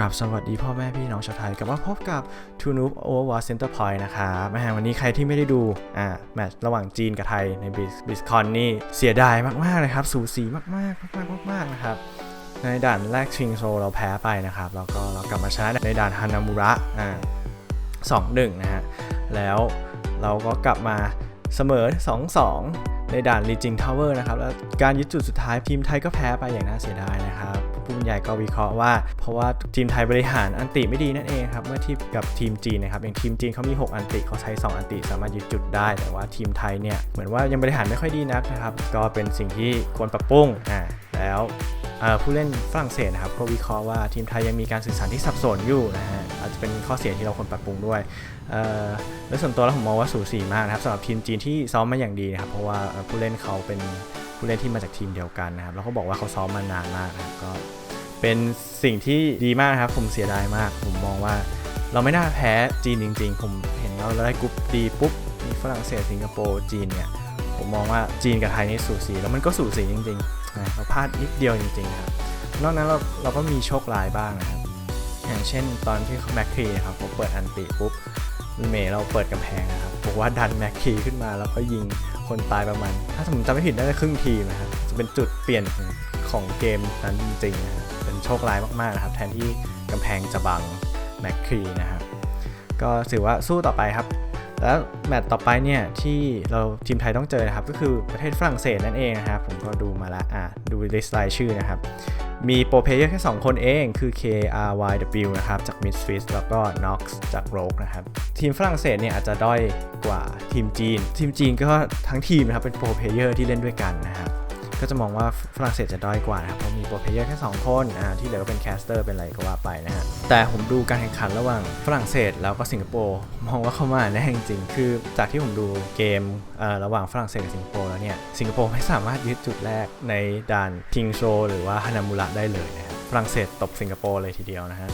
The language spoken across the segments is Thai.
ครับสวัสดีพ่อแม่พี่น้องชาวไทยกลับมาพบกับ t u n u b Overwatch Center Point นะครับแหมวันนี้ใครที่ไม่ได้ดูอ่าแมตช์ระหว่างจีนกับไทยในบิสบิสคอนนี่เสียดายมากๆเลยครับ สูสีมากๆมากๆมากๆนะครับในด่านแรกชิงโซเราแพ้ไปนะครับ แล้วก็เรากลับมาชนะในด่านฮานามุระอ่าสองหนึ่งนะฮะแล้วเราก็กลับมาเสมอ 2-2 ในด่านลีจิงทาวเวอร์นะครับแล้วการยึดจุดสุดท้ายทีมไทยก็แพ้ไปอย่างน่าเสียดายนะครับ ผู้บรรยายก็วิเคราะห์ว่า เพราะว่าทีมไทยบริหารอันติไม่ดีนั่นเองครับเมื่อเทียบกับทีมจีนนะครับอย่างทีมจีนเขามี 6 อันติเขาใช้ 2 อันติสามารถยึดจุดได้ แต่ว่าทีมไทยเนี่ยเหมือนว่ายังบริหารไม่ค่อยดีนักนะครับก็เป็นสิ่งที่ควรปรับปรุงอ่าแล้วผู้เล่นฝรั่งเศสนะครับก็วิเคราะห์ว่าทีมไทยยังมีการสื่อสารที่สับสนอยู่นะฮะอาจจะเป็นข้อเสียที่เราควรปรับปรุงด้วยเออและส่วนตัวแล้วผมมองว่าสูสีมากนะครับสำหรับทีมจีนที่ซ้อมมาอย่างดีนะครับเพราะว่าผู้เล่นเขาเป็น ผู้เล่นที่มาจากทีมเดียวกันนะครับ แล้วเขาบอกว่าเขาซ้อมมานานมากนะครับก็เป็นสิ่งที่ดีมากครับ ผมเสียดายมาก ผมมองว่าเราไม่น่าแพ้จีนจริง ๆ ผมเห็นเราได้กรุ๊ปดีปุ๊บมีฝรั่งเศสสิงคโปร์จีนเนี่ยผมมองว่าจีนกับไทยนี่สูสีแล้วมันก็สูสีจริงๆนะเราพลาดนิดเดียวจริงๆครับนอกนั้นเราเราก็มีโชคร้ายบ้างนะครับอย่างเช่นตอนที่แม็กคีนะครับผมเปิดอันติปุ๊บเมย์เราเปิดกำแพงนะครับ บอกว่าดันแม็กคีขึ้นมาแล้วก็ยิงคนตายประมาณ ถ้าผมจำไม่ผิดน่าจะครึ่งทีนะครับจะเป็นจุดเปลี่ยนของเกมนั้นจริงๆนะครับเป็นโชคร้ายมากๆนะครับ แทนที่กำแพงจะบังแม็กคีนะครับก็ถือว่าสู้ต่อไปครับ แล้วแมตต์ต่อไปเนี่ยที่เราทีมไทยต้องเจอนะครับก็คือประเทศฝรั่งเศสนั่นเองนะครับผมก็ดูมาละอะดูลิสต์รายชื่อนะครับ มีโปรเพเยอร์แค่ 2 คนเองคือ KRYW นะครับจาก Misfits แล้วก็ Nox จาก Rogue นะครับ ทีมฝรั่งเศสเนี่ยอาจจะด้อยกว่าทีมจีน ทีมจีนก็ทั้งทีมนะครับเป็นโปรเพเยอร์ที่เล่นด้วยกันนะครับ ก็จะมองว่าฝรั่งเศสจะด้อยกว่านะครับเพราะมีโปรเพลเยอร์แค่ 2 คนอ่าที่เหลือก็เป็นแคสเตอร์เป็นอะไรก็ว่าไปนะฮะแต่ผมดูการแข่งขันระหว่างฝรั่งเศสแล้วก็สิงคโปร์มองว่าเข้ามาแน่จริง คือจากที่ผมดูเกมเอ่อระหว่างฝรั่งเศสกับสิงคโปร์แล้วเนี่ยสิงคโปร์ไม่สามารถยึดจุดแรกในด่านทิงโชหรือว่าฮานามุระได้เลยนะครับฝรั่งเศสตบสิงคโปร์เลยทีเดียวนะฮะ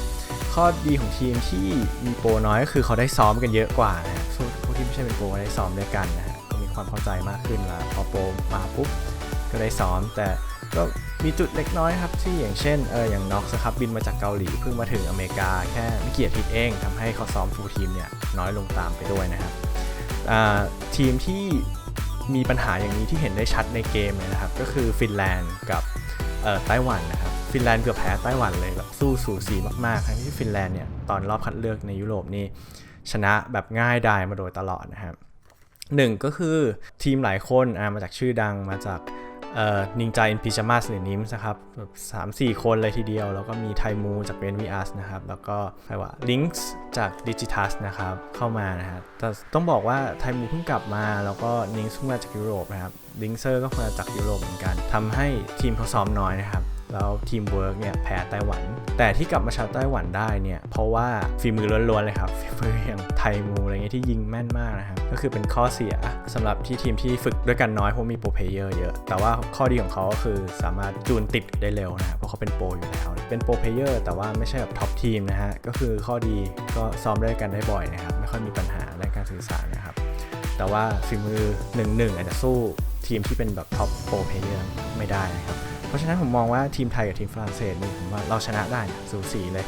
ข้อดีของทีมที่มีโปรน้อยก็คือเขาได้ซ้อมกันเยอะกว่านะฮะส่วนพวกที่ไม่ใช่เป็นโปรได้ซ้อมด้วยกันนะฮะก็มีความเข้าใจมากขึ้นแล้วพอโปรมาปุ๊บ ก็ได้ซ้อม แต่ก็มีจุดเล็กน้อยครับที่อย่างเช่นเอออย่างน็อกส์ครับบินมาจากเกาหลีเพิ่งมาถึงอเมริกาแค่ไม่กี่อาทิตย์เองทำให้เขาซ้อมฟูลทีมเนี่ยน้อยลงตามไปด้วยนะครับทีมที่มีปัญหาอย่างนี้ที่เห็นได้ชัดในเกมเลยนะครับ ก็คือฟินแลนด์กับไต้หวันนะครับฟินแลนด์เกือบแพ้ไต้หวันเลยแบบสู้สูสีมากๆทั้งที่ฟินแลนด์เนี่ยตอนรอบคัดเลือกในยุโรปนี่ชนะแบบง่ายดายมาโดยตลอดนะครับหนึ่งก็คือทีมหลายคนมาจากชื่อดังมาจาก นิงจาอินพิชามาสหรือนิมส์นะครับแบบสามสี่คนเลยทีเดียว แล้วก็มีไทมูจากเบนวีอาร์สนะครับ แล้วก็ใครว่าลิงค์จากดิจิทัสนะครับ เข้ามานะฮะแต่ต้องบอกว่าไทมูเพิ่งกลับมา แล้วก็นิงส์เพิ่งมาจากยุโรปนะครับลิงเซอร์ก็มาจากยุโรปเหมือนกันทำให้ทีมเขาซ้อมน้อยนะครับ แล้วทีมเวิร์กเนี่ยแพ้ไต้หวัน แต่ที่กลับมาชนะไต้หวันได้เนี่ยเพราะว่าฝีมือล้วนๆเลยครับฝีมืออย่างไทมูอะไรเงี้ยที่ยิงแม่นมากนะครับก็คือเป็นข้อเสียสำหรับที่ทีมที่ฝึกด้วยกันน้อยเพราะมีโปรเพเยอร์เยอะ แต่ว่าข้อดีของเขาก็คือสามารถจูนติดได้เร็วนะครับเพราะเขาเป็นโปรอยู่แล้วเป็นโปรเพเยอร์แต่ว่าไม่ใช่แบบท็อปทีมนะฮะก็คือข้อดีก็ซ้อมด้วยกันได้บ่อยนะครับไม่ค่อยมีปัญหาในการสื่อสารนะครับแต่ว่าฝีมือหนึ่งหนึ่งอาจจะสู้ทีมที่เป็นแบบท็อปโปรเพเยอร์ไม่ได้นะครับ ราะฉะนั้นผมมองว่าทีมไทยกับทีมฝรั่งเศสนี่ผมว่าเราชนะได้นะสูสีเลย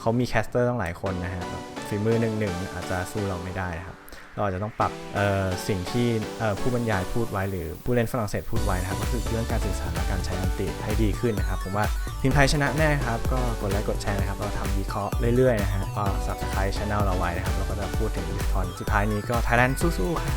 เขามีแคสเตอร์ต้องหลายคนนะฮะฝีมือหนึ่งหนึ่งอาจจะสู้เราไม่ได้นะครับเราอาจจะต้องปรับสิ่งที่ผู้บรรยายพูดไว้ หรือผู้เล่นฝรั่งเศสพูดไว้นะครับก็คือเรื่องการสื่อสารและการใช้อันติให้ดีขึ้นนะครับ ผมว่าทีมไทยชนะแน่ครับ ก็กดไลค์กดแชร์นะครับ เราทำวิเคราะห์เรื่อยๆนะฮะก็ subscribe channel เราไว้นะครับเราก็จะพูดถึงดิสคอนสุดท้ายนี้ก็ Thailand สู้ๆครับ